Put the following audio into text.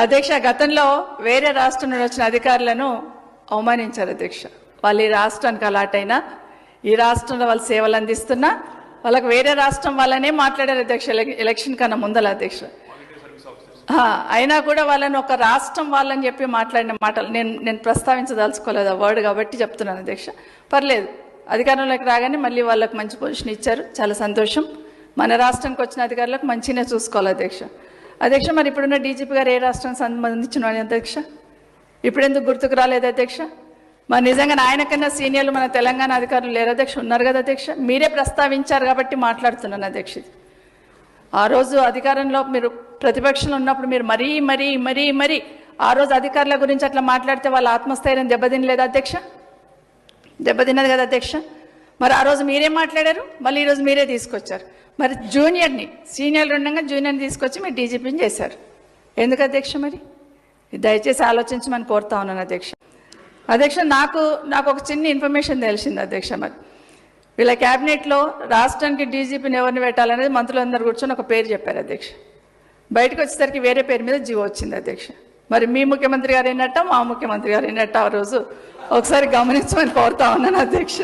అధ్యక్ష గతంలో వేరే రాష్ట్రం నుండి వచ్చిన అధికారులను అవమానించారు అధ్యక్ష. వాళ్ళు ఈ రాష్ట్రానికి అలాటైనా ఈ రాష్ట్రంలో వాళ్ళు సేవలు అందిస్తున్నా వాళ్ళకి వేరే రాష్ట్రం వాళ్ళనే మాట్లాడారు అధ్యక్ష ఎలక్షన్ కన్నా ముందల అధ్యక్ష. అయినా కూడా వాళ్ళని ఒక రాష్ట్రం వాళ్ళని చెప్పి మాట్లాడిన మాటలు నేను నేను ప్రస్తావించదలుచుకోలేదు ఆ వర్డ్ కాబట్టి చెప్తున్నాను అధ్యక్ష. పర్లేదు అధికారంలోకి రాగానే మళ్ళీ వాళ్ళకి మంచి పొజిషన్ ఇచ్చారు. చాలా సంతోషం. మన రాష్ట్రానికి వచ్చిన అధికారులకు మంచిగానే చూసుకోవాలి అధ్యక్ష. అధ్యక్ష మరి ఇప్పుడున్న డీజీపీ గారు ఏ రాష్ట్రం సంబంధించిన వాళ్ళు అధ్యక్ష? ఇప్పుడెందుకు గుర్తుకు రాలేదు అధ్యక్ష? మరి నిజంగా ఆయన కన్నా సీనియర్లు మన తెలంగాణ అధికారులు లేరు అధ్యక్ష ఉన్నారు కదా అధ్యక్ష? మీరే ప్రస్తావించారు కాబట్టి మాట్లాడుతున్నాను అధ్యక్ష. ఆ రోజు అధికారంలో మీరు ప్రతిపక్షంలో ఉన్నప్పుడు మీరు మరీ మరీ మరీ మరీ ఆ రోజు అధికారుల గురించి అట్లా మాట్లాడితే వాళ్ళ ఆత్మస్థైర్యం దెబ్బతినలేదా అధ్యక్ష? దెబ్బతిన్నది కదా అధ్యక్ష? మరి ఆ రోజు మీరే మాట్లాడారు? మళ్ళీ ఈరోజు మీరే తీసుకొచ్చారు. మరి జూనియర్ని సీనియర్లు ఉండగా జూనియర్ని తీసుకొచ్చి మీరు డీజీపీని చేశారు. ఎందుకు అధ్యక్ష మరి? దయచేసి ఆలోచించమని కోరుతా ఉన్నాను అధ్యక్ష. అధ్యక్ష నాకు నాకు ఒక చిన్న ఇన్ఫర్మేషన్ తెలిసింది అధ్యక్ష మరి. వీళ్ళ క్యాబినెట్లో రాష్ట్రానికి డీజీపీని ఎవరిని పెట్టాలనేది మంత్రులందరూ కూర్చొని ఒక పేరు చెప్పారు అధ్యక్ష. బయటకు వచ్చేసరికి వేరే పేరు మీద జీవో వచ్చింది అధ్యక్ష. మరి మీ ముఖ్యమంత్రి గారు అయినట్ట మా ముఖ్యమంత్రి గారు అయినట్ట ఆ రోజు ఒకసారి గమనించమని కోరుతా ఉన్నాను అధ్యక్ష.